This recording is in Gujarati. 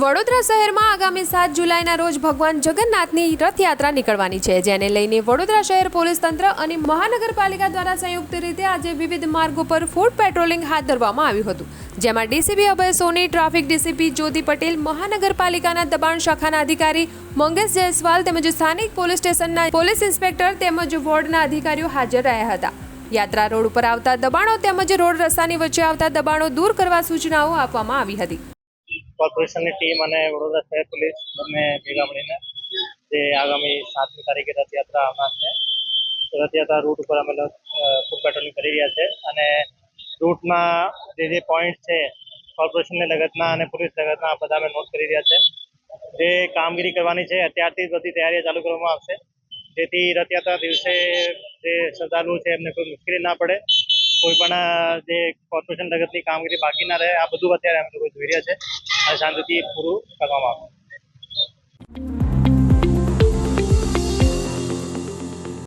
વડોદરા શહેરમાં આગામી સાત જુલાઈના રોજ ભગવાન જગન્નાથની રથયાત્રા નીકળવાની છે, જેને લઈને વડોદરા શહેર પોલીસ તંત્ર અને મહાનગરપાલિકા દ્વારા સંયુક્ત રીતે આજે વિવિધ માર્ગો પર ફૂડ પેટ્રોલિંગ હાથ ધરવામાં આવ્યું હતું. જેમાં DCP Abhay Soni, traffic DCP Jyoti Patel, મહાનગરપાલિકાના દબાણ શાખાના અધિકારી મંગેશ જયસ્વાલ તેમજ સ્થાનિક પોલીસ સ્ટેશનના પોલીસ ઇન્સ્પેક્ટર તેમજ વોર્ડના અધિકારીઓ હાજર રહ્યા હતા. યાત્રા રોડ ઉપર આવતા દબાણો તેમજ રોડ રસ્તાની વચ્ચે આવતા દબાણો દૂર કરવા સૂચનાઓ આપવામાં આવી હતી. કોર્પોરેશનની ટીમ અને વડોદરા શહેર પોલીસ બંને ભેગા મળીને જે આગામી સાતમી તારીખે રથયાત્રા આવનાર છે. રથયાત્રા રૂટ ઉપર અમે ફૂડ પેટ્રોલિંગ કરી રહ્યા છે અને રૂટના જે જે પોઈન્ટ છે, કોર્પોરેશનને લગતના અને પોલીસ લગતના બધા અમે નોટ કરી રહ્યા છે. જે કામગીરી કરવાની છે, અત્યારથી જ બધી તૈયારીઓ ચાલુ કરવામાં આવશે. જેથી રથયાત્રા દિવસે જે શ્રદ્ધાળુઓ છે, એમને કોઈ મુશ્કેલી ના પડે. કોઈ પણ જે કોર્પોરેશન લગતની કામગીરી બાકી ના રહે, આ બધું અત્યારે અમે લોકો જોઈ રહ્યા છે. અને શાંતિથી પૂરું કરવામાં આવશે.